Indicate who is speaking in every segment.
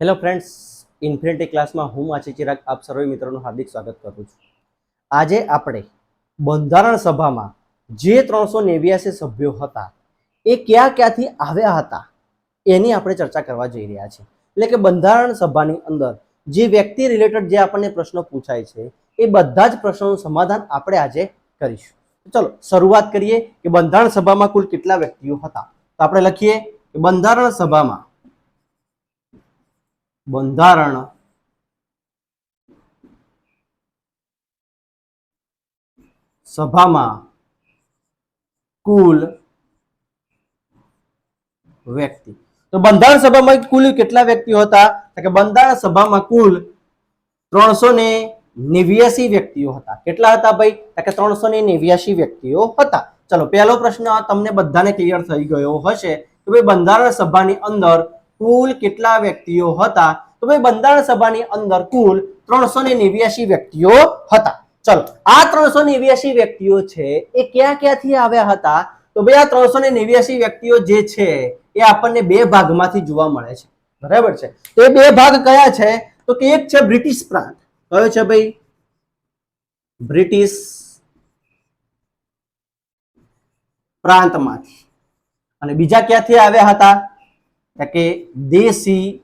Speaker 1: Hello friends infinity ક્લાસમાં હું માછી ચિરાગ, આપ સર્વે મિત્રોનું હાર્દિક સ્વાગત કરું છું. આજે આપણે બંધારણ સભામાં જે ત્રણસો નેવ્યાસી સભ્યો હતા, એ ક્યાં ક્યાંથી આવ્યા હતા, એની આપણે ચર્ચા કરવા જઈ રહ્યા છીએ. એટલે કે બંધારણ સભાની અંદર જે વ્યક્તિ રિલેટેડ જે આપણને પ્રશ્નો પૂછાય છે, એ બધા જ પ્રશ્નોનું સમાધાન આપણે આજે કરીશું. ચલો, શરૂઆત કરીએ કે બંધારણ સભામાં કુલ કેટલા વ્યક્તિઓ હતા. તો આપણે લખીએ કે બંધારણ સભામાં બંધારણ. સભામાં કુલ વ્યક્તિ. તો બંધારણ સભામાં કુલ કેટલા વ્યક્તિઓ હતા? કે બંધારણ સભામાં કુલ ત્રણસો ને નેવ્યાસી વ્યક્તિઓ હતા. કેટલા હતા ભાઈ? કે ત્રણસો ને નેવ્યાસી વ્યક્તિઓ હતા. ચલો, પહેલો પ્રશ્ન તમને બધાને ક્લિયર થઈ ગયો હશે કે ભાઈ બંધારણ સભાની અંદર કુલ કેટલા વ્યક્તિઓ હતા? તો ભાઈ બંધારણ સભાની અંદર કુલ ત્રણસો ને નેવ્યાસી વ્યક્તિઓ હતા. ચલો, આ ત્રણસો નેવ્યાસી વ્યક્તિઓ છે, એ ક્યાં ક્યાંથી આવ્યા હતા? તો ભાઈ આ ત્રણસો નેવ્યાસી વ્યક્તિઓ જે છે, એ આપણને બે ભાગમાંથી જોવા મળે છે. બરાબર છે? તો એ બે ભાગ કયા છે? તો કે એક છે બ્રિટિશ પ્રાંત. કયો છે ભાઈ? બ્રિટિશ પ્રાંતમાંથી. અને બીજા ક્યાંથી આવ્યા હતા? કે દેશી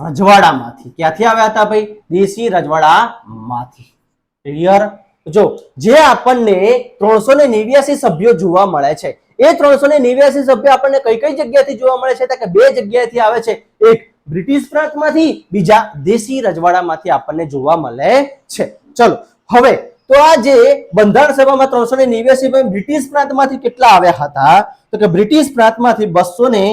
Speaker 1: રજવાડામાંથી. ક્યાંથી આવ્યા હતા ભાઈ? દેશી રજવાડામાંથી. ક્લિયર જો, જે આપણને ત્રણસો ને નેવ્યાસી સભ્યો જોવા મળે છે, એ ત્રણસો ને નેવ્યાસી સભ્યો આપણને કઈ કઈ જગ્યાથી જોવા મળે છે? કે બે જગ્યાએથી આવે છે. એક બ્રિટિશ પ્રાંતમાંથી, બીજા દેશી રજવાડામાંથી આપણને જોવા મળે છે. ચલો, હવે તો આ જે બંધારણ સભામાં ત્રણસો ને નેવ્યાસી બ્રિટિશ પ્રાંતમાંથી કેટલા આવ્યા હતા? તો કે બ્રિટિશ પ્રાંતમાંથી બસો ને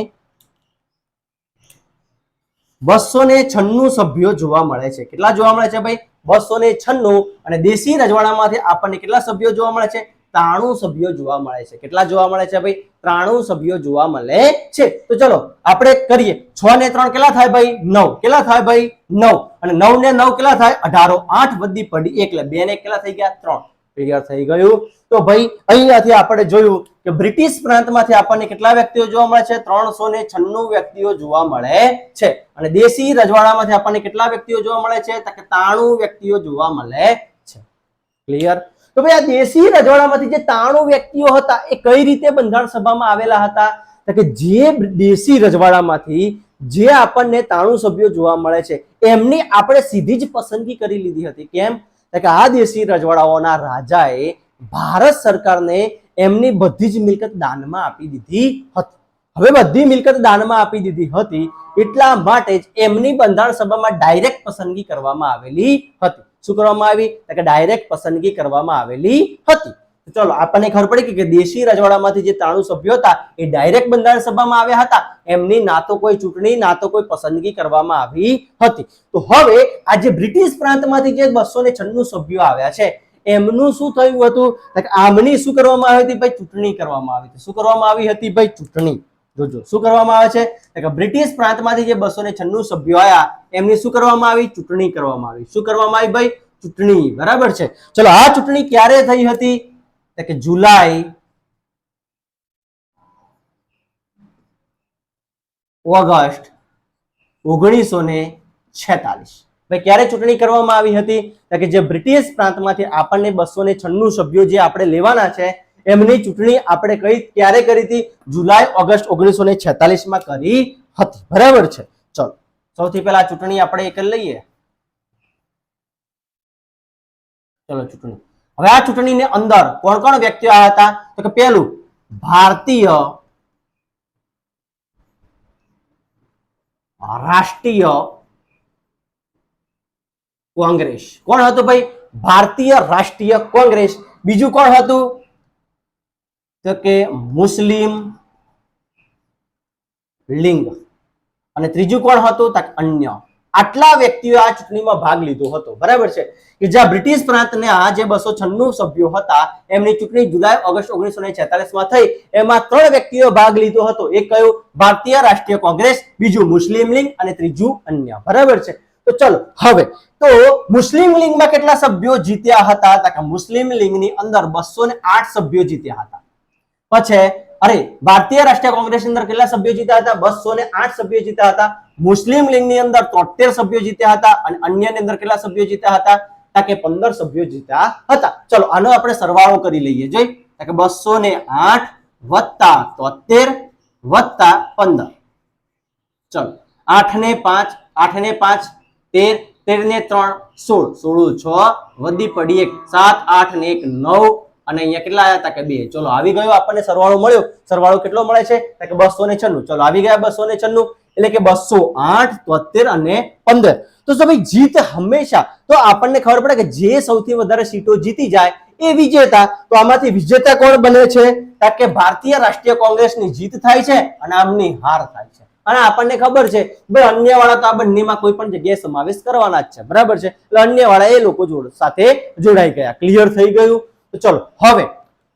Speaker 1: બસો ને છન્નું સભ્યો જોવા મળે છે. કેટલા જોવા મળે છે ભાઈ? બસો ને છન્નું. અને દેશી રજવાડામાંથી આપણને કેટલા સભ્યો જોવા મળે છે? ત્રાણું સભ્યો જોવા મળે છે. કેટલા જોવા મળે છે ભાઈ? ત્રાણું સભ્યો જોવા મળે છે. તો ચલો, આપણે કરીએ. છ ને ત્રણ કેટલા થાય ભાઈ? નવ. કેટલા થાય ભાઈ? નવ. અને નવ ને નવ કેટલા થાય? અઢારો. આઠ વધી પડી એટલે બે ને કેટલા થઈ ગયા? ત્રણ. ક્લિયર થઈ ગયું? તો ભાઈ, અહીંયાથી આપણે જોયું કે બ્રિટિશ પ્રાંતમાંથી આપણને કેટલા વ્યક્તિઓ જોવા મળે છે? ત્રણસો ને છન્નું વ્યક્તિઓ જોવા મળે છે. અને દેશી રજવાડામાંથી આપણને કેટલા વ્યક્તિઓ જોવા મળે છે? તો કે ત્રાણું વ્યક્તિઓ જોવા મળે છે. ક્લિયર? તો ભાઈ આ દેશી રજવાડામાંથી જે તાણું વ્યક્તિઓ હતા, એ કઈ રીતે બંધારણ સભામાં આવેલા હતા? તો કે જે દેશી રજવાડામાંથી જે આપણને તાણું સભ્યો જોવા મળે છે, એમની આપણે સીધી જ પસંદગી કરી લીધી હતી. કેમ? કે આ દેશી રજવાડાઓના રાજાએ ભારત સરકારને એમની બધી જ મિલકત દાનમાં આપી દીધી હતી. હવે બધી મિલકત દાનમાં આપી દીધી હતી, એટલા માટે જ એમની બંધારણ સભામાં ડાયરેક્ટ પસંદગી કરવામાં આવેલી હતી. શું કરવામાં આવી? કે ડાયરેક્ટ પસંદગી કરવામાં આવેલી હતી. ચલો, આપણને ખબર પડી કે દેશી રજવાડામાંથી જે ત્રાણું સભ્યો હતા, એ ડાયરેક્ટ બંધારણ સભામાં આવ્યા હતા. એમની ના તો કોઈ ચૂંટણી, ના તો કોઈ પસંદગી કરવામાં આવી હતી. તો હવે આ જે બ્રિટિશ પ્રાંતમાંથી જે બસો ને છન્નું સભ્યો આવ્યા છે, એમનું શું થયું હતું? આમની શું કરવામાં આવી હતી? ભાઈ, ચૂંટણી કરવામાં આવી હતી. શું કરવામાં આવી હતી? ભાઈ, ચૂંટણી. જોજો. શું કરવામાં આવે છે? કે બ્રિટિશ પ્રાંતમાંથી જે બસો ને છન્નું સભ્યો આવ્યા એમની શું કરવામાં આવી? ચૂંટણી કરવામાં આવી. શું કરવામાં આવી ભાઈ? ચૂંટણી. બરાબર છે? ચલો, આ ચૂંટણી ક્યારે થઈ હતી? કે જુલાઈ ઓગસ્ટ ઓગણીસો ને છેતાલીસ. ભાઈ, ક્યારે ચૂંટણી કરવામાં આવી હતી? કે જે બ્રિટિશ પ્રાંતમાંથી આપણને બસો ને છન્નું સભ્યો જે આપણે લેવાના છે એમની ચૂંટણી આપણે કઈ ક્યારે કરી હતી? જુલાઈ, ઓગસ્ટ ઓગણીસો ને છેતાલીસમાં કરી હતી. બરાબર છે. ચલો, સૌથી પહેલા ચૂંટણી આપણે એક લઈએ. ચલો, ચૂંટણી. હવે આ ચૂંટણીની અંદર કોણ કોણ વ્યક્તિઓ આવ્યા હતા? તો કે પહેલું, ભારતીય રાષ્ટ્રીય કોંગ્રેસ. કોણ હતું ભાઈ? ભારતીય રાષ્ટ્રીય કોંગ્રેસ. બીજું કોણ હતું? તો કે મુસ્લિમ લિંગ. અને ત્રીજું કોણ હતું? તો અન્ય. આટલા વ્યક્તિઓ આ ચૂંટણીમાં ભાગ લીધો હતો. બરાબર છે? કે જ્યાં બ્રિટિશ પ્રાંતના જે બસો છન્નું સભ્યો હતા, એમની ચૂંટણી જુલાઈ, ઓગસ્ટ ઓગણીસો ને માં થઈ. એમાં ત્રણ વ્યક્તિઓ ભાગ લીધો હતો. એક કયું? ભારતીય રાષ્ટ્રીય કોંગ્રેસ, બીજું મુસ્લિમ લીગ અને ત્રીજું અન્ય. બરાબર છે? તો ચલો, હવે. તો મુસ્લિમ લીગમાં કેટલા સભ્યો જીત્યા હતા? મુસ્લિમ લીગની અંદર બસો ને આઠ સભ્યો જીત્યા હતા. પછી, અરે, ભારતીય રાષ્ટ્રીય કોંગ્રેસની અંદર કેટલા સભ્યો જીત્યા હતા? બસો ને આઠ સભ્યો જીત્યા હતા. મુસ્લિમ લીગની અંદર તોતેર સભ્યો જીત્યા હતા અને અન્યની અંદર કેટલા સભ્યો જીત્યા હતા? કે પંદર સભ્યો જીત્યા હતા. ચલો, આનો આપણે સરવાળો કરી લઈએ. જોઈ? કે બસો ને આઠ વત્તા તોતેર વત્તા પંદર. ચલો, આઠ ને પાંચ, આઠ ને પાંચ, તેર તેર ને ત્રણ, સોળ. સોળ છ, વધી પડી એક. સાત, આઠ ને એક, નવ અને અહીંયા કેટલા આવ્યા હતા કે બે? ચલો, આવી ગયો, આપણને સરવાળો મળ્યો. સરવાળો કેટલો મળે છે? કે બસો ને છન્નું. ચલો, આવી ગયા બસો ને છન્નું, એટલે કે બસો આઠ, તોતેર અને પંદર. તો ભાઈ, જીત હંમેશા, તો આપણને ખબર પડે કે જે સૌથી વધારે સીટો જીતી જાય એ વિજેતા. તો આમાંથી વિજેતા કોણ બને છે? કે ભારતીય રાષ્ટ્રીય કોંગ્રેસની જીત થાય છે અને આમની હાર થાય છે. અને આપણને ખબર છે, ભાઈ અન્ય વાળા તો આ બંનેમાં કોઈ પણ જગ્યાએ સમાવેશ કરવાના જ છે. બરાબર છે? એટલે અન્ય વાળા એ લોકો સાથે જોડાઈ ગયા. ક્લિયર થઈ ગયું? તો ચલો, હવે,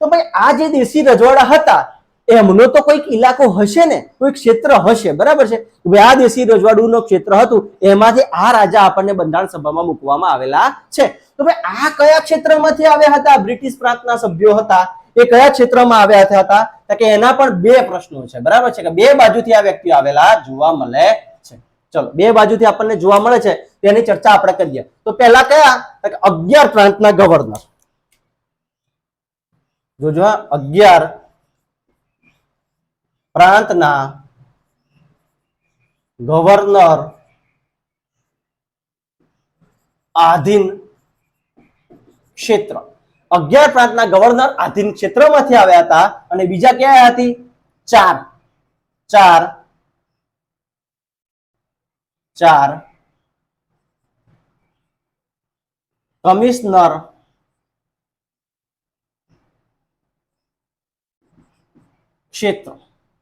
Speaker 1: તો ભાઈ, આ જે દેશી રજવાડા હતા, એમનો તો કોઈક ઇલાકો હશે ને? કોઈક ક્ષેત્ર હશે, બરાબર છે? ભાઈ, આ દેશી રજવાડું ક્ષેત્ર હતું, એમાંથી આ રાજા આપણને બંધારણ સભામાં મૂકવામાં આવેલા છે. તો ભાઈ, આ કયા ક્ષેત્રમાંથી આવ્યા હતા? બ્રિટિશ પ્રાંતના સભ્યો હતા. એ કયા ક્ષેત્રમાં આવ્યા હતા? કે એના પણ બે પ્રશ્નો છે, બરાબર છે? કે બે બાજુથી આ વ્યક્તિઓ આવેલા, જોવા મળે છે. ચલો, બે બાજુથી આપણને જોવા મળે છે, તેની ચર્ચા આપણે કરીએ. તો પહેલા કયા? અગિયાર પ્રાંતના ગવર્નર જોજો અગિયાર પ્રાંતના ગવર્નર આધીન ક્ષેત્ર. અગિયાર પ્રાંતના ગવર્નર આધીન ક્ષેત્રમાંથી આવ્યા હતા અને બીજા ક્યાં હતી? ચાર. ચાર. ચાર. કમિશનર ક્ષેત્ર.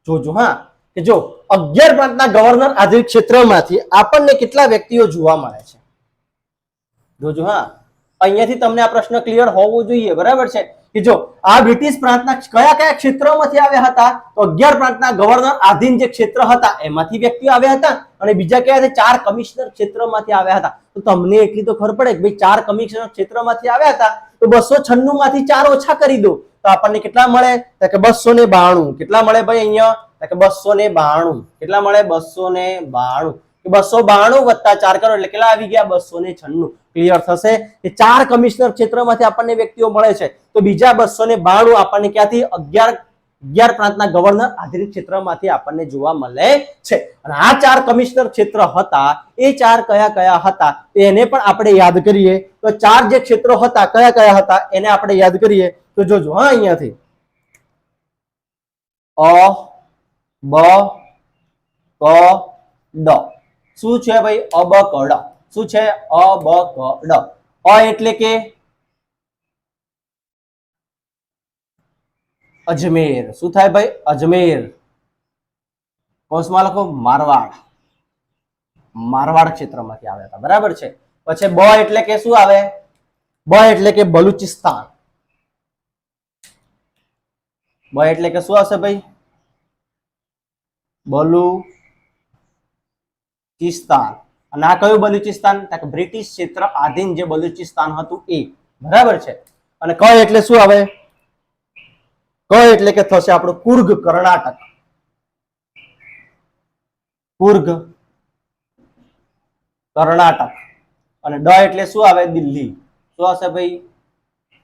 Speaker 1: જોજો, હા. કે જો અગિયાર પ્રાંતના ગવર્નર આધીન ક્ષેત્રમાંથી આપણને કેટલા વ્યક્તિઓ જોવા મળે છે? જોજો, હા. અહીંયાથી તમને આ પ્રશ્ન ક્લિયર હોવો જોઈએ, બરાબર છે? કે જો આ બ્રિટિશ પ્રાંતના કયા કયા ક્ષેત્રોમાંથી આવ્યા હતા? તો અગિયાર પ્રાંતના ગવર્નર આધીન જે ક્ષેત્ર હતા, એમાંથી વ્યક્તિઓ આવ્યા હતા અને બીજા કયા છે? ચાર કમિશનર ક્ષેત્રમાંથી આવ્યા હતા. તો તમને એટલી તો ખબર પડે કે ભાઈ ચાર કમિશનર ક્ષેત્રમાંથી આવ્યા હતા, તો બસો છન્નું માંથી ચાર ઓછા કરી દો. તો આપણને કેટલા મળે? તો કે બસો ને બાણું. કેટલા મળે ભાઈ અહીંયા? કે બસો ને બાણું. કેટલા મળે? બસો ને બાણું. બસો બાણું વત્તા ચાર કરો એટલે કેટલા આવી ગયા? બસો ને છન્નું. ક્લિયર થશે? કે ચાર કમિશનર ક્ષેત્રમાંથી આપણને વ્યક્તિઓ મળે છે. તો બીજા બસો ને બાણું આપણને ક્યાંથી? અગિયાર અગિયાર પ્રાંતના ગવર્નર આધારિત ક્ષેત્રમાંથી આપણને જોવા મળે છે. અને આ ચાર કમિશનર ક્ષેત્ર હતા. એ ચાર કયા કયા હતા? એને પણ આપણે યાદ કરીએ. તો ચાર જે ક્ષેત્રો હતા, કયા કયા હતા? એને આપણે યાદ કરીએ. તો જોજો હા અહીંયાથી અ બ ક ડ શું છે ભાઈ અબ કડ શું છે અ બ ક ડ અ એટલે કે અજમેર શું થાય ભાઈ અજમેર કૌંસમાં લખો મારવાડ મારવાડ ક્ષેત્રમાંથી આવ્યા હતા, બરાબર છે? પછી બ એટલે કે શું આવે? બ એટલે કે બલુચિસ્તાન. બ એટલે કે શું આવશે ભાઈ? બલુચિસ્તાન અને આ કયું બલુચિસ્તાન? બ્રિટિશ ક્ષેત્ર આધીન જે બલુચિસ્તાન હતું એ. બરાબર છે? અને ક એટલે શું આવે? ક એટલે કે થશે આપણું કુર્ગ કર્ણાટક. કુર્ગ કર્ણાટક. અને ડ એટલે શું આવે? દિલ્હી. શું આવશે ભાઈ?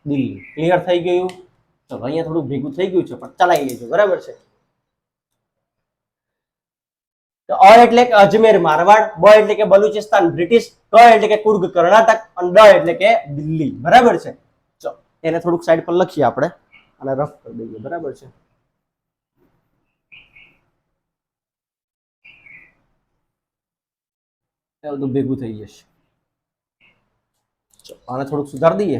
Speaker 1: દિલ્હી. ક્લિયર થઈ ગયું? ચલો અહીંયા થોડું ભેગું થઈ ગયું છે પણ ચલાવી લેજો બરાબર છે? તો અ એટલે કે અજમેર મારવાડ બ એટલે કે બલુચિસ્તાન બ્રિટિશ ક એટલે કે કુર્ગ કર્ણાટક અને ડ એટલે કે દિલ્હી બરાબર છે? ચલો એને થોડુંક સાઈડ પર લખીએ આપણે અને રફ કરી દઈએ બરાબર છે? બધું ભેગું થઈ જશે. ચલો, આને થોડુંક સુધાર દઈએ.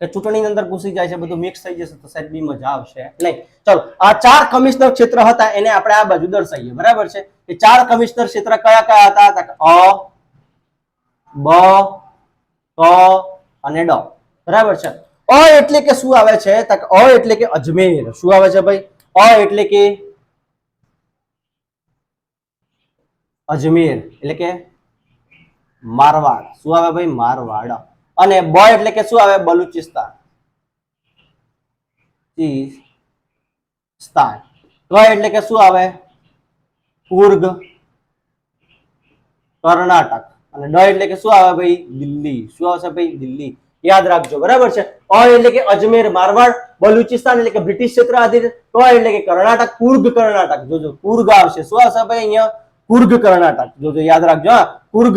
Speaker 1: ચૂંટણી ચૂંટણીની અંદર ઘૂસી જાય છે, બધું મિક્સ થઈ જશે, તો સાહેબ બી મજા આવશે. નહીં, ચલો, આ ચાર કમિશનર ક્ષેત્ર હતા, એને આપણે આ બાજુ દર્શાવીએ. બરાબર છે? એ ચાર કમિશનર ક્ષેત્ર કયા કયા હતા? અ, બ, ક અને ડ. બરાબર છે? અ એટલે કે શું આવે છે? અ એટલે કે અજમેર. શું આવે છે ભાઈ? અ એટલે કે અજમેર. એટલે કે મારવાડ. શું આવે ભાઈ? મારવાડ. અને બ એટલે કે શું આવે? બલુચિસ્તાન. એટલે કે શું આવે? કુર્ગ કર્ણાટક. અને ડ એટલે કે શું આવે ભાઈ? દિલ્હી. શું આવશે ભાઈ? દિલ્હી. યાદ રાખજો. બરાબર છે? અ એટલે કે અજમેર, મારવાડ, બલુચિસ્તાન એટલે કે બ્રિટિશ ક્ષેત્ર આધીન. તો એટલે કે કર્ણાટક કુર્ગ કર્ણાટક. જોજો કુર્ગ આવશે. શું આવશે ભાઈ અહીંયા? કુર્ગ કર્ણાટક. જોજો, યાદ રાખજો, હા. કુર્ગ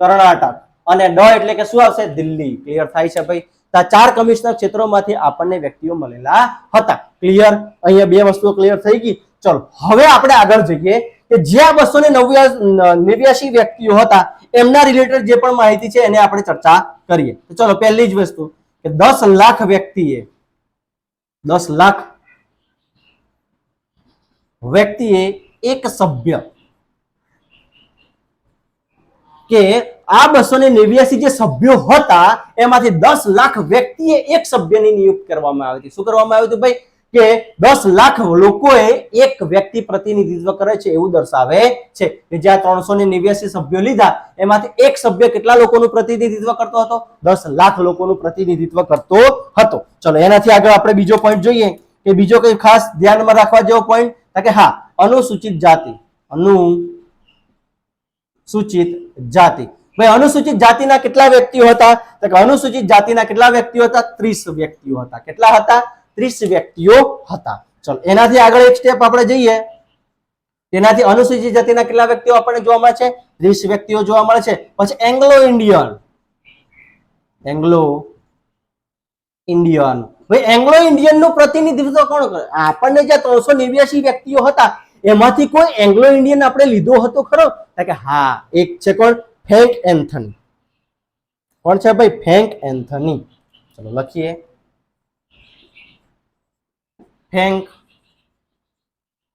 Speaker 1: કર્ણાટક. અને ડ એટલે કે શું આવશે? દિલ્હી. ક્લિયર થાય છે ભાઈ? ચાર કમિશનર ક્ષેત્રોમાંથી આપણને વ્યક્તિઓ મળેલા હતા. ક્લિયર અહીંયા બે વસ્તુઓ ક્લિયર થઈ ગઈ. ચલો, હવે આપણે આગળ જઈએ કે જ્યાં બસો ને નેવ્યાસી વ્યક્તિઓ હતા, એમના રિલેટેડ જે પણ માહિતી છે, એને આપણે ચર્ચા કરીએ. તો ચલો, પહેલી જ વસ્તુ કે દસ લાખ વ્યક્તિએ, દસ લાખ વ્યક્તિએ એક સભ્ય કે આ બસો ને નેવ્યાસી જે સભ્યો હતા, એમાંથી દસ લાખ વ્યક્તિએ એક સભ્યની નિયુક્ત કરવામાં આવી હતી શું કરવામાં આવ્યું હતું ભાઈ? કે દસ લાખ લોકોએ એક વ્યક્તિ પ્રતિનિધિત્વ કરે છે એવું દર્શાવે છે. કે જ્યાં ત્રણસો ને નેવ્યાસી સભ્યો લીધા, એમાંથી એક સભ્ય કેટલા લોકોનું પ્રતિનિધિત્વ કરતો હતો? દસ લાખ લોકોનું પ્રતિનિધિત્વ કરતો હતો. ચલો, એનાથી આગળ આપણે બીજો પોઈન્ટ જોઈએ. કે બીજો કઈ ખાસ ધ્યાનમાં રાખવા જેવો પોઈન્ટ કે હા, અનુસૂચિત જાતિ. અનુસૂચિત જાતિ. ભાઈ, અનુસૂચિત જાતિના કેટલા વ્યક્તિઓ હતા? તો કે અનુસૂચિત જાતિના કેટલા વ્યક્તિઓ હતા? ત્રીસ વ્યક્તિઓ હતા. કેટલા હતા? ત્રીસ વ્યક્તિઓ હતા. ચલો, એનાથી આગળ એક સ્ટેપ આપણે જઈએ. તેનાથી અનુસૂચિત જાતિના કેટલા વ્યક્તિઓ આપણને જોવા મળે છે? ત્રીસ વ્યક્તિઓ જોવા મળે છે. પછી એંગ્લો ઇન્ડિયન એંગ્લો ઇન્ડિયન ભાઈ એંગ્લો ઇન્ડિયનનું પ્રતિનિધિત્વ કોણ કરે? આપણને જે ત્રણસો નેવ્યાસી વ્યક્તિઓ હતા, એમાંથી કોઈ એંગ્લો ઇન્ડિયન આપણે લીધો હતો ખરો? કે હા, એક છે કોણ? ફેંક એન્થની. કોણ છે ભાઈ? ફેંક એન્થની. ચલો લખીએ. ફેંક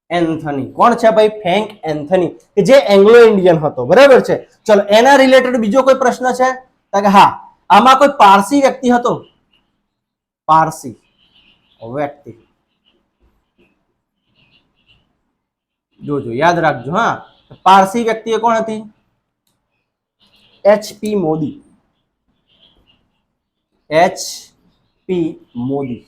Speaker 1: એન્થની. કોણ છે ભાઈ? ફેંક એન્થની. કે જે એંગ્લો ઇન્ડિયન હતો. બરાબર છે? ચલો, એના રિલેટેડ બીજો કોઈ પ્રશ્ન છે? તો કે હા, આમાં કોઈ પારસી વ્યક્તિ હતો? પારસી. વ્યક્તિ. જોજો, યાદ રાખજો, હા. પારસી વ્યક્તિ કોણ હતી? HP Modi. H P Modi.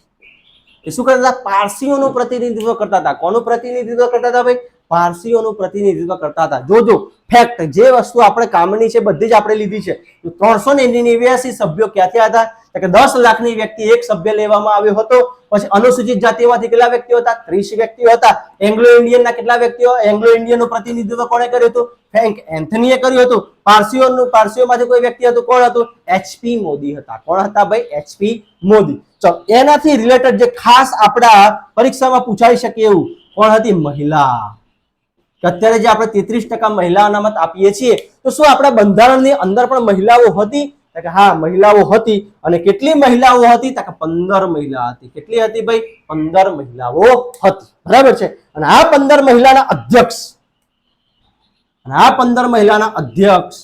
Speaker 1: એ શું કરતા હતા? પારસીઓનું પ્રતિનિધિત્વ કરતા હતા. કોનું પ્રતિનિધિત્વ કરતા હતા ભાઈ? પારસીઓનું પ્રતિનિધિત્વ કરતા હતા. જોજો ફેક્ટ જે વસ્તુ આપણે કામની છે, બધી જ આપણે લીધી છે. ત્રણસો ને નેવ્યાસી સભ્યો ક્યાંથી હતા? કે દસ લાખની વ્યક્તિ એક સભ્ય લેવામાં આવ્યો હતો. પછી અનુસૂચિત જાતિમાંથી કેટલા વ્યક્તિઓ હતા? ત્રીસ વ્યક્તિઓ હતા. એંગ્લો ઇન્ડિયનના કેટલા વ્યક્તિઓ? એંગ્લો ઇન્ડિયનનું પ્રતિનિધિત્વ કોણે કર્યું હતું? ફેન્ક એન્થનીએ કર્યું હતું. પારસીઓનું, પારસીઓમાંથી કોઈ વ્યક્તિ હતું? કોણ હતું? એચપી મોદી હતા. કોણ હતા ભાઈ? એચપી મોદી. ચલો, એનાથી રિલેટેડ જે ખાસ આપણા પરીક્ષામાં પૂછાઈ શકે એવું કોણ હતી? મહિલા. કે અત્યારે જે આપણે તેત્રીસ ટકા મહિલા અનામત આપીએ છીએ, તો શું આપણા બંધારણની અંદર પણ મહિલાઓ હતી? હા, મહિલાઓ હતી. અને કેટલી મહિલાઓ હતી? પંદર મહિલા હતી. કેટલી હતી ભાઈ? પંદર મહિલાઓ હતી. બરાબર છે? અને આ પંદર મહિલાના અધ્યક્ષ, અને આ પંદર મહિલાના અધ્યક્ષ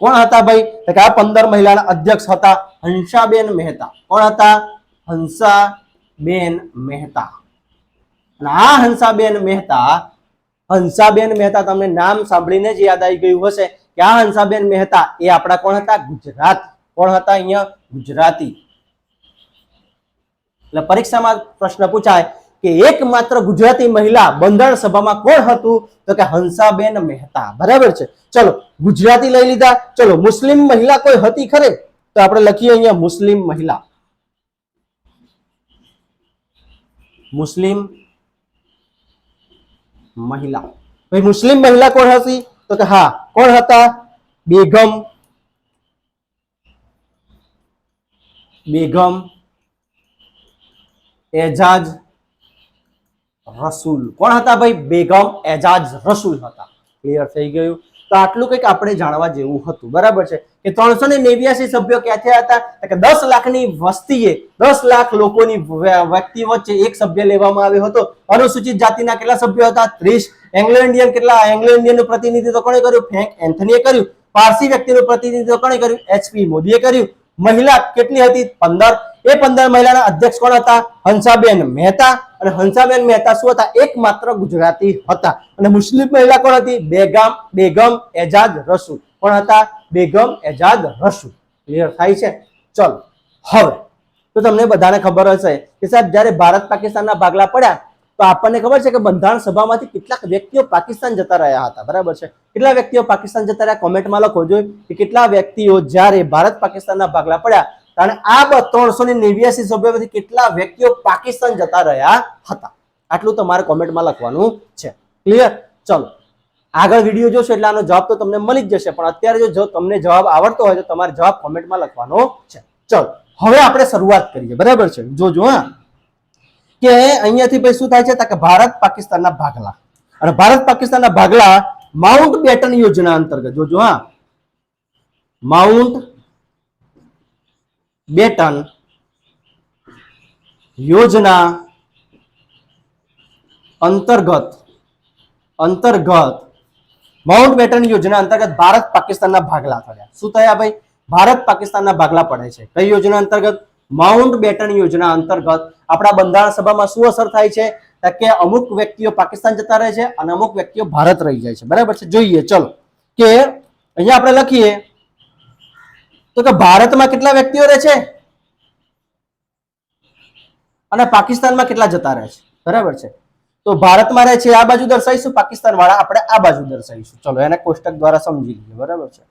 Speaker 1: કોણ હતા ભાઈ? કે આ પંદર મહિલાના અધ્યક્ષ હતા હંસાબેન મહેતા. કોણ હતા? હંસાબેન મહેતા. અને આ હંસાબેન મહેતા હંસાબેન મહેતા, તમને નામ સાંભળીને જ યાદ આવી ગયું હશે કે આ હંસાબેન મહેતા એ આપણા કોણ હતા? ગુજરાત. કોણ હતા અહીંયા? ગુજરાતી. એટલે પરીક્ષામાં પ્રશ્ન પૂછાય કે એકમાત્ર ગુજરાતી મહિલા બંધારણ સભામાં કોણ હતું? તો કે હંસાબેન મહેતા. બરાબર છે. ચલો, ગુજરાતી લઈ લીધા. ચલો, મુસ્લિમ મહિલા કોઈ હતી ખરે? તો આપણે લખીએ અહીંયા મુસ્લિમ મહિલા. મુસ્લિમ મહિલા. ભાઈ, મુસ્લિમ મહિલા કોણ હતી તો કે હા, કોણ હતા? બેગમ. બેગમ, એજાજ, રસૂલ. કોણ હતા ભાઈ? બેગમ, એજાજ, રસૂલ હતા. ક્લિયર થઈ ગયું? તો આટલું કંઈક આપણે જાણવા જેવું હતું. બરાબર છે? કે ત્રણસો ને નેવ્યાસી સભ્યો ક્યાંથી હતા? કે દસ લાખની વસ્તીએ, દસ લાખ લોકોની વ્યક્તિ વચ્ચે એક સભ્ય લેવામાં આવ્યો હતો. અનુસૂચિત જાતિના કેટલા સભ્યો હતા? ત્રીસ. એંગ્લો ઇન્ડિયન કેટલા? એંગ્લો ઇન્ડિયનનું પ્રતિનિધિત્વ કોણે કર્યું? ફ્રેન્ક એન્થનીએ કર્યું. પારસી વ્યક્તિનું પ્રતિનિધિત્વ કોણે કર્યું? એચપી મોદીએ કર્યું. મહિલા કેટલી હતી? પંદર. એ પંદર મહિલાના અધ્યક્ષ કોણ હતા? હંસાબેન મહેતા. અને હંસાબેન મહેતા શું હતા? એકમાત્ર ગુજરાતી હતા. અને મુસ્લિમ મહિલા કોણ હતી? બેગમ બેગમ, એજાજ રસુ કોણ હતા? બેગમ, એજાજ, રસૂલ. ક્લિયર થાય છે? ચલો, હવે તો તમને બધાને ખબર હશે કે સાહેબ, જ્યારે ભારત પાકિસ્તાનના ભાગલા પડ્યા, તો આપણને ખબર છે કે બંધારણ સભામાંથી કેટલાક વ્યક્તિઓ પાકિસ્તાન જતા રહ્યા હતા. બરાબર છે? કેટલા વ્યક્તિઓ પાકિસ્તાન જતા રહ્યા? કોમેન્ટમાં લખો જોઈએ કે કેટલા વ્યક્તિઓ જ્યારે ભારત પાકિસ્તાનના ભાગલા પડ્યા ત્યારે આ ત્રણસો ને નેવ્યાસી સભ્યોમાંથી કેટલા વ્યક્તિઓ પાકિસ્તાન જતા રહ્યા હતા? આટલું તમારે કોમેન્ટમાં લખવાનું છે. ક્લિયર ચલો. આગળ વીડિયો જોશો એટલે આનો જવાબ તો તમને મળી જ જશે, પણ અત્યારે જો તમને જવાબ આવડતો હોય તો તમારે જવાબ કોમેન્ટમાં લખવાનો છે. ચલો, હવે આપણે શરૂઆત કરીએ. બરાબર છે? જોજો હા. કે અહીંયાથી પછી શું થાય છે? કે ભારત પાકિસ્તાનના ભાગલા. અને ભારત પાકિસ્તાનના ભાગલા માઉન્ટ બેટન યોજના અંતર્ગત. જોજો હા. માઉન્ટ બેટન યોજના અંતર્ગત અંતર્ગત માઉન્ટ બેટન યોજના અંતર્ગત ભારત પાકિસ્તાનના ભાગલા થયા. શું થયા ભાઈ? ભારત પાકિસ્તાનના ભાગલા પડે છે. કઈ યોજના અંતર્ગત? માઉન્ટ બેટન યોજના અંતર્ગત. આપણા બંધારણ સભામાં શું અસર થાય છે? કે અમુક વ્યક્તિઓ પાકિસ્તાન જતા રહે છે અને અમુક વ્યક્તિઓ ભારત રહી જાય છે. બરાબર છે? જોઈએ, ચલો. કે અહીંયા આપણે લખીએ તો કે ભારતમાં કેટલા વ્યક્તિઓ રહે છે? અને પાકિસ્તાનમાં કેટલા જતા રહે છે? બરાબર છે. તો ભારતમાં રહે છે, આ બાજુ દર્શાવીશું પાકિસ્તાન વાળા આપણે આ બાજુ દર્શાવીશું. ચલો, એને કોષ્ટક દ્વારા સમજી લઈએ, બરાબર છે.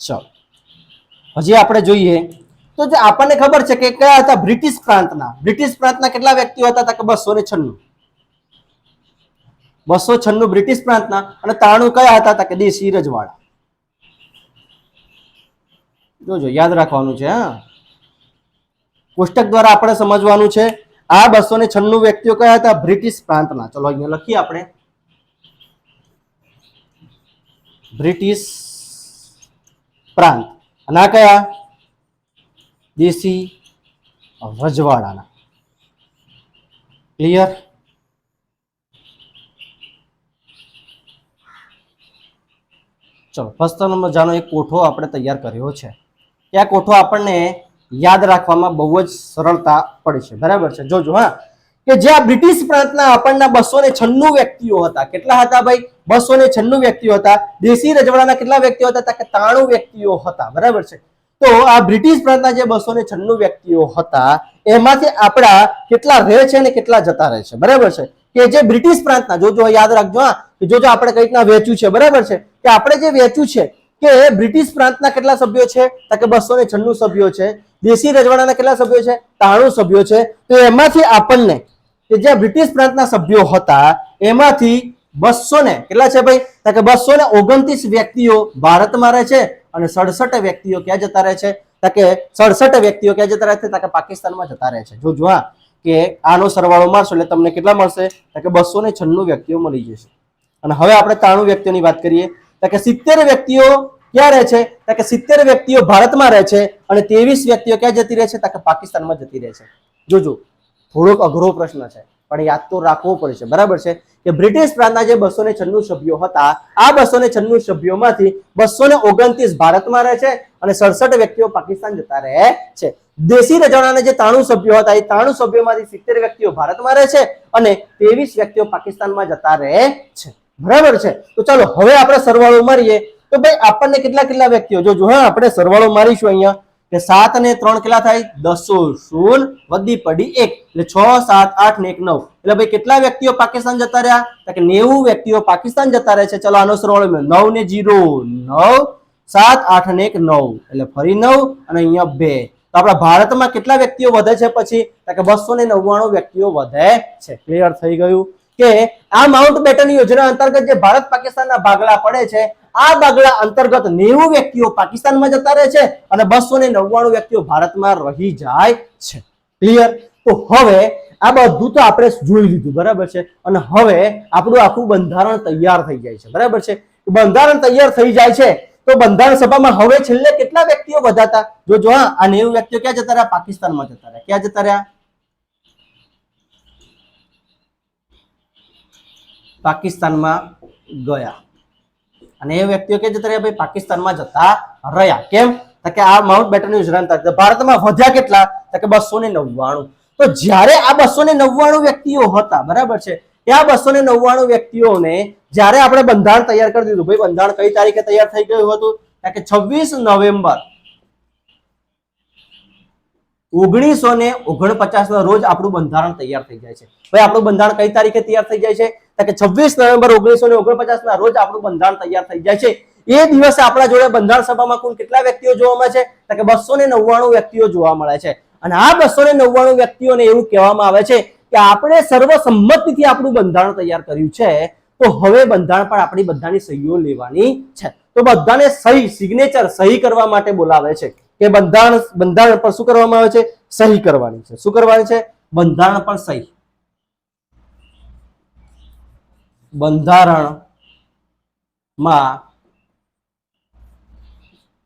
Speaker 1: ચલો, હજી આપણે જોઈએ. તો જે આપણને ખબર છે કે કયા હતા? બ્રિટિશ પ્રાંતના. બ્રિટિશ પ્રાંતના કેટલા વ્યક્તિઓ હતા? કે બસો ને છન્નું. બસો છન્નું બ્રિટિશ પ્રાંતના અને તાણું કયા હતા કે દેશી રજવાડા જોજો, યાદ રાખવાનું છે, હા. કોષ્ટક દ્વારા આપણે સમજવાનું છે, આ બસો ને છન્નું વ્યક્તિઓ કયા હતા? બ્રિટિશ પ્રાંતના. ચલો, અહીંયા લખીએ આપણે. બ્રિટિશ પ્રાંત. અને આ કયા? દેશી રજવાડાના. ક્લિયર? ચલો ફર્સ્ટ મજાનો એક કોઠો આપણે તૈયાર કર્યો છે. આ કોઠો આપણને યાદ રાખવામાં બહુ જ સરળતા પડે છે. બરાબર છે? જોજો, હા. કે જે આ બ્રિટિશ પ્રાંતના આપણના બસો ને છન્નું વ્યક્તિઓ હતા. કેટલા હતા ભાઈ? બસો ને છન્નું વ્યક્તિઓ હતા. દેશી રજવાડાના કેટલા વ્યક્તિઓ હતા? કે ત્રાણું વ્યક્તિઓ હતા. બરાબર છે? તો આ બ્રિટિશ પ્રાંતના જે બસો ને છન્નું વ્યક્તિઓ હતા, એમાંથી આપણા કેટલા રહે છે ને કેટલા જતા રહે છે? બરાબર છે? કે જે બ્રિટિશ પ્રાંતના, જોજો, યાદ રાખજો, હા. કે જોજો આપણે કઈ રીતના વેચ્યું છે, બરાબર છે? કે આપણે જે વેચ્યું છે, કે બ્રિટિશ પ્રાંતના કેટલા સભ્યો છે? તો કે બસો ને છન્નું સભ્યો છે, દેશી રજવાડાના કેટલા સભ્યો છે? ત્રાણું સભ્યો છે. તો એમાંથી આપણને, કે જે બ્રિટિશ પ્રાંતના સભ્યો હતા, એમાંથી બસો ને, કેટલા છે ભાઈ? તો કે બસો ને ઓગણત્રીસ વ્યક્તિઓ ભારતમાં રહે છે અને સડસઠ વ્યક્તિઓ ક્યાં જતા રહે છે? તો કે સડસઠ વ્યક્તિઓ ક્યાં જતા રહે છે? તો કે પાકિસ્તાનમાં જતા રહે છે. જો જો હા કે આનો સરવાળો મારશો એટલે તમને કેટલા મળશે? તો કે બસો ને છન્નું વ્યક્તિઓ મળી જશે. અને હવે આપણે ત્રાણું વ્યક્તિઓની વાત કરીએ, તો કે સિત્તેર વ્યક્તિઓ ક્યાં રહે છે? તો કે સિત્તેર વ્યક્તિઓ ભારતમાં રહે છે અને ત્રેવીસ વ્યક્તિઓ ક્યાં જતી રહે છે? તો કે પાકિસ્તાનમાં જતી રહે છે. જોજો, થોડોક અઘરો પ્રશ્ન છે, પણ યાદ તો રાખવો પડશે બરાબર છે? કે બ્રિટિશ પ્રાંતના જે બસો ને છન્નું સભ્યો હતા, આ બસો ને છન્નું સભ્યોમાંથી બસો ને ઓગણત્રીસ ભારતમાં રહે છે અને સડસઠ વ્યક્તિઓ પાકિસ્તાન જતા રહે છે. દેશી રજવાડાના જે ત્રાણું સભ્યો હતા, એ ત્રાણું સભ્યોમાંથી સિત્તેર વ્યક્તિઓ ભારતમાં રહે છે અને ત્રેવીસ વ્યક્તિઓ પાકિસ્તાનમાં જતા રહે છે. બરાબર છે? તો ચાલો, હવે આપણે સરવાળો મારીએ. તો ભાઈ, આપણને કેટલા કેટલા વ્યક્તિઓ? જો હા, આપણે સરવાળો મારીશું અહીંયા. કે સાત અને ત્રણ કેટલા થાય? દસો શૂન વધી પડી એક. એટલે છ, સાત, આઠ ને એક, નવ. એટલે ભાઈ, કેટલા વ્યક્તિઓ પાકિસ્તાન જતા રહ્યા? કે નેવું વ્યક્તિઓ પાકિસ્તાન જતા રહે છે. ચલો, આનો સરવાળો નવ ને જીરો, નવ, સાત, આઠ ને એક, નવ. એટલે ફરી નવ અને અહીંયા બે. તો આપણા ભારતમાં કેટલા વ્યક્તિઓ વધે છે પછી? કે બસો ને નવ્વાણું વ્યક્તિઓ વધે છે. ક્લિયર થઈ ગયું? કે આ માઉન્ટ બેટન યોજના અંતર્ગત જે ભારત પાકિસ્તાનના ભાગલા પડે છે, આ ભાગલા અંતર્ગત નેવું વ્યક્તિઓ પાકિસ્તાનમાં જતા રહે છે અને બસો ને નવ્વાણું વ્યક્તિઓ ભારતમાં રહી જાય છે. ક્લિયર તો હવે આ બધું તો આપણે જોઈ લીધું, બરાબર છે? અને હવે આપણું આખું બંધારણ તૈયાર થઈ જાય છે, બરાબર છે? બંધારણ તૈયાર થઈ જાય છે, તો બંધારણ સભામાં હવે છેલ્લે કેટલા વ્યક્તિઓ વધાતા જો, હા, આ નેવું વ્યક્તિઓ ક્યાં જતા રહ્યા? પાકિસ્તાનમાં જતા રહ્યા. ક્યાં જતા રહ્યા? પાકિસ્તાનમાં ગયા. અને એ વ્યક્તિઓ કે જતા રહ્યા ભાઈ પાકિસ્તાનમાં જતા રહ્યા. કેમ? તો કે આ માઉન્ટ બેટન યોજના અંતર્ગત ભારતમાં વધ્યા કેટલા? તો કે બસો ને નવ્વાણું. તો જ્યારે આ બસો ને નવ્વાણું વ્યક્તિઓ હતા, બરાબર છે? એ બસો ને નવ્વાણું વ્યક્તિઓને જ્યારે આપણે બંધારણ તૈયાર કરી દીધું, ભાઈ બંધારણ કઈ તારીખે તૈયાર થઈ ગયું હતું? કે છવ્વીસ નવેમ્બર. ઓગણીસો ને ઓગણપચાસ ના રોજ આપણું બંધારણ તૈયાર થઈ જાય છે. ભાઈ આપણું બંધારણ કઈ તારીખે તૈયાર થઈ જાય છે? કે છવ્વીસ નવેમ્બર ઓગણીસો ને ઓગણપચાસ ના રોજ આપણું બંધારણ તૈયાર થઈ જાય છે. એ દિવસે આપણા જોડે બંધારણ સભામાં કુલ કેટલા વ્યક્તિઓ જોવા મળે છે? તો કે બસો ને નવ્વાણું વ્યક્તિઓ જોવા મળે છે. અને આ બસો ને નવ્વાણું વ્યક્તિઓને એવું કહેવામાં આવે છે કે આપણે સર્વસંમતિથી આપણું બંધારણ તૈયાર કર્યું છે, તો હવે બંધારણ પર આપણી બધાની સહીઓ લેવાની છે. તો બધાને સહી સિગ્નેચર સહી કરવા માટે બોલાવે છે. કે બંધારણ બંધારણ પર શું કરવામાં આવે છે? સહી કરવાની છે. શું કરવાની છે? બંધારણ પર સહી. બંધારણમાં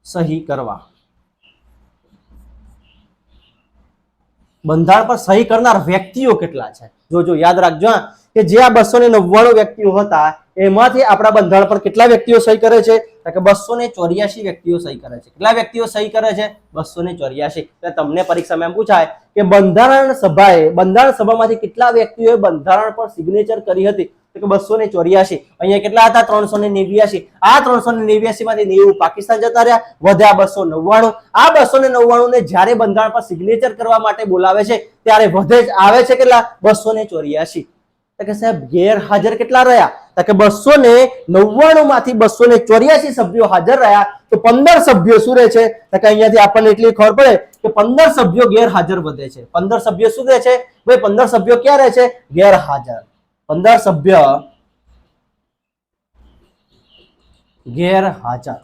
Speaker 1: સહી કરવા. બંધારણ પર સહી કરનાર વ્યક્તિઓ કેટલા છે? જો જો યાદ રાખજો કે જે આ બસો ને નવ્વાણું વ્યક્તિઓ હતા, એમાંથી આપણા બંધારણ પર કેટલા વ્યક્તિઓ સહી કરે છે? કે બસો ને ચોર્યાસી વ્યક્તિઓ સહી કરે છે. કેટલા વ્યક્તિઓ સહી કરે છે? બસો ને ચોર્યાસી તમને પરીક્ષામાં એમ પૂછાય કે બંધારણ સભાએ, બંધારણ સભામાંથી કેટલા વ્યક્તિઓએ બંધારણ પર સિગ્નેચર કરી હતી? કે બસો ને ચોર્યાસી. અહીંયા કેટલા હતા? ત્રણસો ને નેવ્યાસી. આ ત્રણસો ને નેવ્યાસી માંથી નેવું પાકિસ્તાન જતા રહ્યા. વધ્યા બસો નવ્વાણું. આ બસો ને નવ્વાણું ને જ્યારે બંધારણ પર સિગ્નેચર કરવા માટે બોલાવે છે, ત્યારે વધે જ આવે છે કેટલા? બસો ને ચોર્યાસી. તો કે સાહેબ, ગેરહાજર કેટલા રહ્યા? તો કે બસો ને નવ્વાણું માંથી બસો ને ચોર્યાસી સભ્યો હાજર રહ્યા. તો પંદર સભ્યો શું રહે છે? તો કે અહીંયાથી આપણને એટલી ખબર પડે કે પંદર સભ્યો ગેરહાજર વધે છે. પંદર સભ્યો શું રહે છે? ભાઈ, પંદર સભ્યો ક્યાં રહે છે? ગેરહાજર. પંદર સભ્ય ગેરહાજર.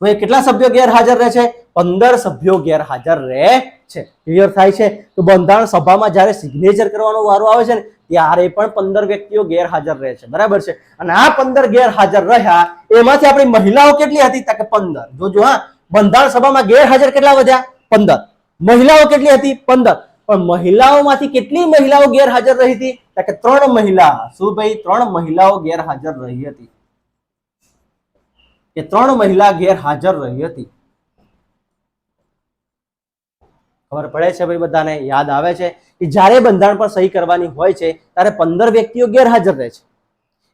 Speaker 1: તો એ કેટલા સભ્યો ગેરહાજર રહે છે? પંદર સભ્યો ગેરહાજર રહે છે. ક્લિયર થાય છે? તો બંધારણ સભામાં જ્યારે સિગ્નેચર કરવાનો વારો આવે છે ને, ત્યારે પણ પંદર વ્યક્તિઓ ગેરહાજર રહે છે. બરાબર છે? અને આ પંદર ગેરહાજર રહ્યા, એમાંથી આપણી મહિલાઓ કેટલી હતી? તો પંદર. જોજો હા, બંધારણ સભામાં ગેરહાજર કેટલા વધ્યા? પંદર. મહિલાઓ કેટલી હતી? પંદર. પણ મહિલાઓમાંથી કેટલી મહિલાઓ ગેરહાજર રહી હતી? તો ત્રણ મહિલા. શું ભાઈ? ત્રણ મહિલાઓ ગેરહાજર રહી હતી. કે ત્રણ મહિલા ગેરહાજર રહી હતી. ખબર પડે છે ભાઈ બધાને, યાદ આવે છે કે જ્યારે બંધારણ પર સહી કરવાની હોય છે, ત્યારે પંદર વ્યક્તિઓ ગેરહાજર રહે છે.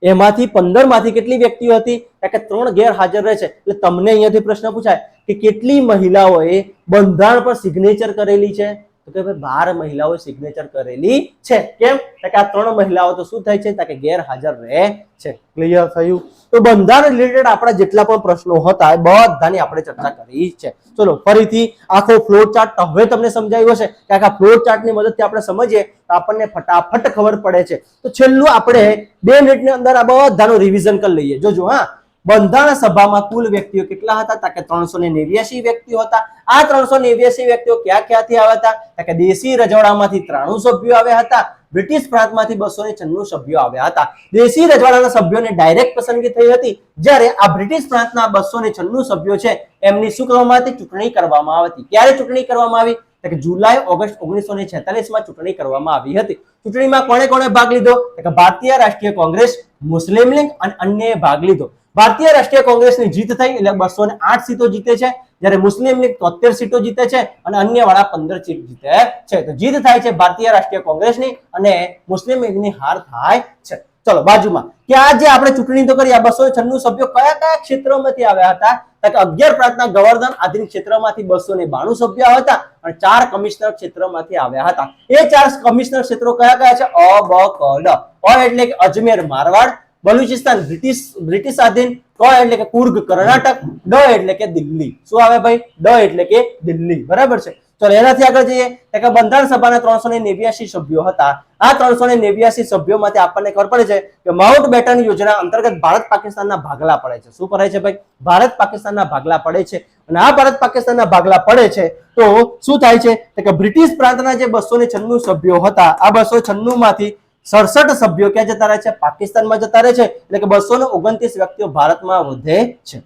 Speaker 1: એમાંથી પંદરમાંથી કેટલી વ્યક્તિઓ હતી? કે ત્રણ ગેરહાજર રહે છે. એટલે તમને અહીંયાથી પ્રશ્ન પૂછાય કે કેટલી મહિલાઓએ બંધારણ પર સિગ્નેચર કરેલી છે? તો કે ભાઈ બાર મહિલાઓએ સિગ્નેચર કરેલી છે. કેમ? કે આ ત્રણ મહિલાઓ તો શું થાય છે? તો કે ગેરહાજર રહે છે. ક્લિયર થયું? તો બંધારણ રિલેટેડ આપણા જેટલા પણ પ્રશ્નો હતા એ બધાની આપણે ચર્ચા કરી છે. ચલો, ફરીથી આખો ફ્લો ચાર્ટ હવે તમને સમજાયું હશે કે આખા ફ્લો ચાર્ટની મદદથી આપણે સમજીએ તો આપણને ફટાફટ ખબર પડે છે. તો છેલ્લું આપણે બે મિનિટની અંદર આ બધાનું રિવિઝન કરી લઈએ. જોજો, હા. બંધારણ સભામાં કુલ વ્યક્તિઓ કેટલા હતા? તો કે ત્રણસો ને નેવ્યાસી વ્યક્તિઓ હતા. આ ત્રણસો નેવ્યાસી વ્યક્તિઓ ક્યાં ક્યાંથી આવ્યા હતા? તો કે દેશી રજવાડામાંથી ત્રાણું સભ્યો આવ્યા હતા. બ્રિટિશ પ્રાંતમાંથી બસો ને છન્નું સભ્યો આવ્યા હતા. દેશી રજવાડાના સભ્યોને ડાયરેક્ટ પસંદગી થઈ હતી. જ્યારે આ બ્રિટિશ પ્રાંતના બસો ને છન્નું સભ્યો છે, એમની શું કરવામાં હતી? ચૂંટણી કરવામાં આવી હતી. ક્યારે ચૂંટણી કરવામાં આવી? કે જુલાઈ, ઓગસ્ટ ઓગણીસો ને છેતાલીસમાં ચૂંટણી કરવામાં આવી હતી. ચૂંટણીમાં કોણે કોણે ભાગ લીધો? કે ભારતીય રાષ્ટ્રીય કોંગ્રેસ, મુસ્લિમ લીગ અને અન્યએ ભાગ લીધો. ભારતીય રાષ્ટ્રીય કોંગ્રેસની જીત થઈ એટલે બસો આઠ સીટો જીતે છે. જ્યારે મુસ્લિમ લીગ તોતેર સીટો જીતે છે અને અન્ય વાળા પંદર સીટ જીતે છે. તો જીત થાય છે ભારતીય રાષ્ટ્રીય કોંગ્રેસની અને મુસ્લિમ લીગની હાર થાય છે. ચલો, બાજુમાં. કે આ જે આપણે ચૂંટણી તો કરી, આ બસો છન્નું સભ્યો કયા કયા ક્ષેત્રોમાંથી આવ્યા હતા? તો અગિયાર પ્રાંતના ગવર્નર આધીન ક્ષેત્રમાંથી બસો ને બાણું સભ્યો હતા અને ચાર કમિશનર ક્ષેત્રમાંથી આવ્યા હતા. એ ચાર કમિશનર ક્ષેત્રો કયા કયા છે? અ, બ, ક, ડ. અ એટલે કે અજમેર, મારવાડ બલુચિસ્તાન, બ્રિટિશ બ્રિટિશ આધીન, ક એટલે કે કુર્ગ, કર્ણાટક, ડ એટલે કે દિલ્હી. શું આવે ભાઈ? ડ એટલે કે દિલ્હી. બરાબર છે? ચલો, એનાથી આગળ જઈએ. કે બંધારણ સભાના ત્રણસો ને નેવ્યાસી સભ્યો હતા. આ ત્રણસો ને નેવ્યાસી સભ્યોમાંથી આપણને ખબર પડે છે કે માઉન્ટ બેટન યોજના અંતર્ગત ભારત પાકિસ્તાનના ભાગલા પડે છે. શું પડે છે ભાઈ? ભારત પાકિસ્તાનના ભાગલા પડે છે. અને આ ભારત પાકિસ્તાનના ભાગલા પડે છે તો શું થાય છે? કે બ્રિટિશ પ્રાંતના જે બસો ને છન્નું સભ્યો હતા, આ બસો છન્નું માંથી સડસઠ સભ્યો ક્યાં જતા રહે છે? પાકિસ્તાનમાં જતા રહે છે. એટલે કે બસો ને ઓગણત્રીસ વ્યક્તિઓ ભારતમાં વધે છે.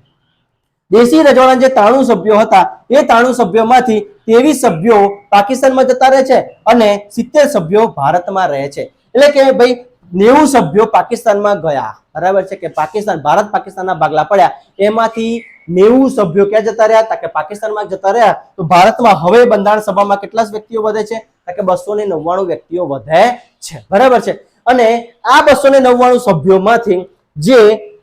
Speaker 1: દેશી રજવાડા જે તાણું સભ્યો હતા, એ ત્રાણું સભ્યોમાંથી ત્રેવીસ સભ્યો પાકિસ્તાનમાં જતા રહે છે અને સિત્તેર સભ્યો ભારતમાં રહે છે. એટલે કે ભાઈ, નેવું સભ્યો પાકિસ્તાનમાં ગયા. બરાબર છે કે પાકિસ્તાન, ભારત પાકિસ્તાનના ભાગલા પડ્યા. એમાંથી નેવું સભ્યો ક્યાં જતા રહ્યા? તા કે પાકિસ્તાનમાં જતા રહ્યા. તો ભારતમાં હવે બંધારણ સભામાં કેટલા વ્યક્તિઓ વધે છે? કે બસો ને નવ્વાણું વ્યક્તિઓ વધે છે. બરાબર છે? અને આ બસો ને નવ્વાણું સભ્યોમાંથી જે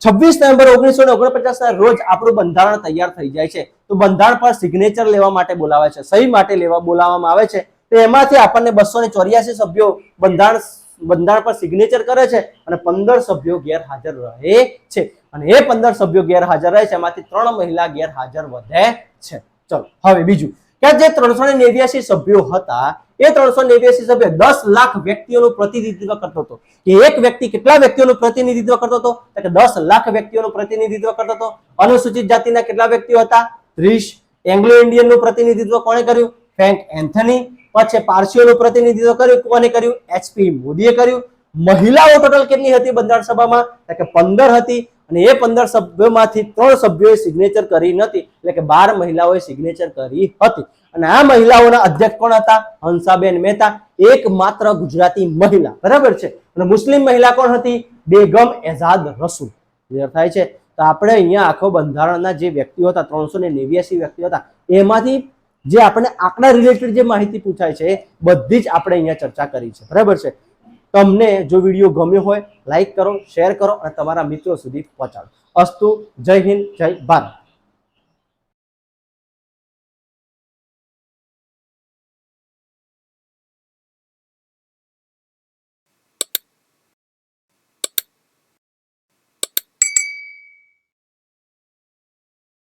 Speaker 1: છવ્વીસ નવેમ્બર ઓગણીસો ને ઓગણપચાસ ના રોજ આપણું બંધારણ તૈયાર થઈ જાય છે, તો બંધારણ પર સિગ્નેચર લેવા માટે બોલાવે છે, સહી માટે લેવા બોલાવવામાં આવે છે, તો એમાંથી આપણને બસો ને ચોર્યાસી સભ્યો બંધારણ બંધારણ પર સિગ્નેચર કરે છે અને પંદર સભ્યો ગેરહાજર રહે છે. અને એ પંદર સભ્યો ગેરહાજર રહે છે, એમાંથી ત્રણ મહિલા ગેરહાજર વધે છે. ચલો, હવે બીજું. કે જે ત્રણસો સભ્યો હતા એ ત્રણસો નેવ્યાસી સભ્ય દસ લાખ વ્યક્તિઓનું પ્રતિનિધિત્વ કરતો હતો. કે એક વ્યક્તિ કેટલા વ્યક્તિઓનું પ્રતિનિધિત્વ કરતો હતો? કે દસ લાખ વ્યક્તિઓનું પ્રતિનિધિત્વ કરતો હતો. અનુસૂચિત જાતિના કેટલા વ્યક્તિઓ હતા? ત્રીસ. એંગ્લો ઇન્ડિયનનું પ્રતિનિધિત્વ કોણે કર્યું? Frank Anthony. પછી પારસીઓનું પ્રતિનિધિત્વ કર્યું? કોને કર્યું? એચપી મોદીએ કર્યું. મહિલાઓ ટોટલ કેટલી હતી બંધારણ સભામાં? કે પંદર હતી. અને એ પંદર સભ્યોમાંથી ત્રણ સભ્યોએ સિગ્નેચર કરી નથી. એટલે કે બાર મહિલાઓએ સિગ્નેચર કરી હતી. અને આ મહિલાઓના અધ્યક્ષ કોણ હતા? હંસાબેન મહેતા, એકમાત્ર ગુજરાતી મહિલા. બરાબર છે? અને મુસ્લિમ મહિલા કોણ હતી? બેગમ એઝાદ રસુલ. ક્લિયર થાય છે? તો આપણે અહીંયા આખો બંધારણના જે વ્યક્તિઓ હતા, ત્રણસો ને નેવ્યાસી વ્યક્તિઓ હતા, એમાંથી જે આપણે આંકડા રિલેટેડ જે માહિતી પૂછાય છે બધી જ આપણે અહીંયા ચર્ચા કરી છે. બરાબર છે? તમને જો વીડિયો ગમ્યો હોય લાઈક કરો શેર કરો અને તમારા મિત્રો સુધી પહોંચાડો. અસ્તુ, જય હિન્દ, જય ભારત.